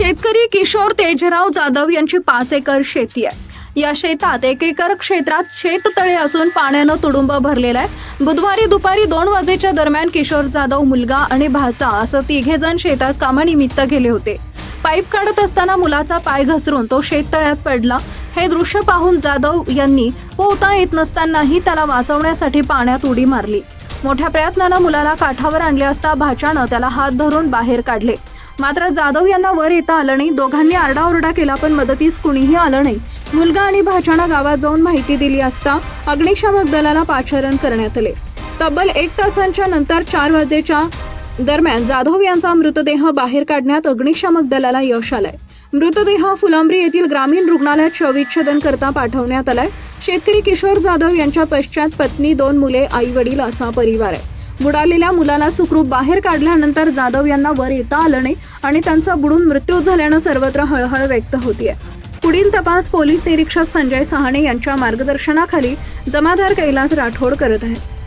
शेतकरी किशोर तेजराव जाधव यांची पाच एकर शेती आहे. या शेतात एक एकर क्षेत्रात शेततळे असून पाण्यानं तुडुंब भरलेला आहे. बुधवारी दुपारी दोन वाजेच्या दरम्यान किशोर जाधव मुलगा आणि भाचा असं तिघे जण शेतात कामानिमित्त गेले होते. पाईप काढत असताना मुलाचा पाय घसरून तो शेततळ्यात पडला. हे दृश्य पाहून जाधव यांनी पोहता येत नसतानाही त्याला वाचवण्यासाठी पाण्यात उडी मारली. मोठ्या प्रयत्नानं मुलाला काठावर आणले असता भाच्यानं त्याला हात धरून बाहेर काढले. मात्र जाधव यांना वर येता आलं नाही. दोघांनी आरडाओरडा केला पण मदतीस कुणीही आलं नाही. मुलगा आणि भाच्यानं गावात जाऊन माहिती दिली असता अग्निशामक दलाला पाचारण करण्यात आले. तब्बल एक तासांच्या नंतर चार वाजेच्या दरम्यान जाधव यांचा मृतदेह बाहेर काढण्यात अग्निशामक दलाला यश आलंय. मृतदेह फुलांब्री येथील ग्रामीण रुग्णालयात शवविच्छेदन करता पाठवण्यात आलाय. शेतकरी किशोर जाधव यांच्या पश्चात पत्नी दोन मुले आई वडील असा परिवार आहे. बुडालेल्या मुलाला सुखरूप बाहेर काढल्यानंतर जाधव यांना वर येता आलं नाही आणि त्यांचा बुडून मृत्यू झाल्यानं सर्वत्र हळहळ व्यक्त होतीये. पुढील तपास पोलीस निरीक्षक संजय सहाणे यांच्या मार्गदर्शनाखाली जमादार कैलास राठोड करत आहेत.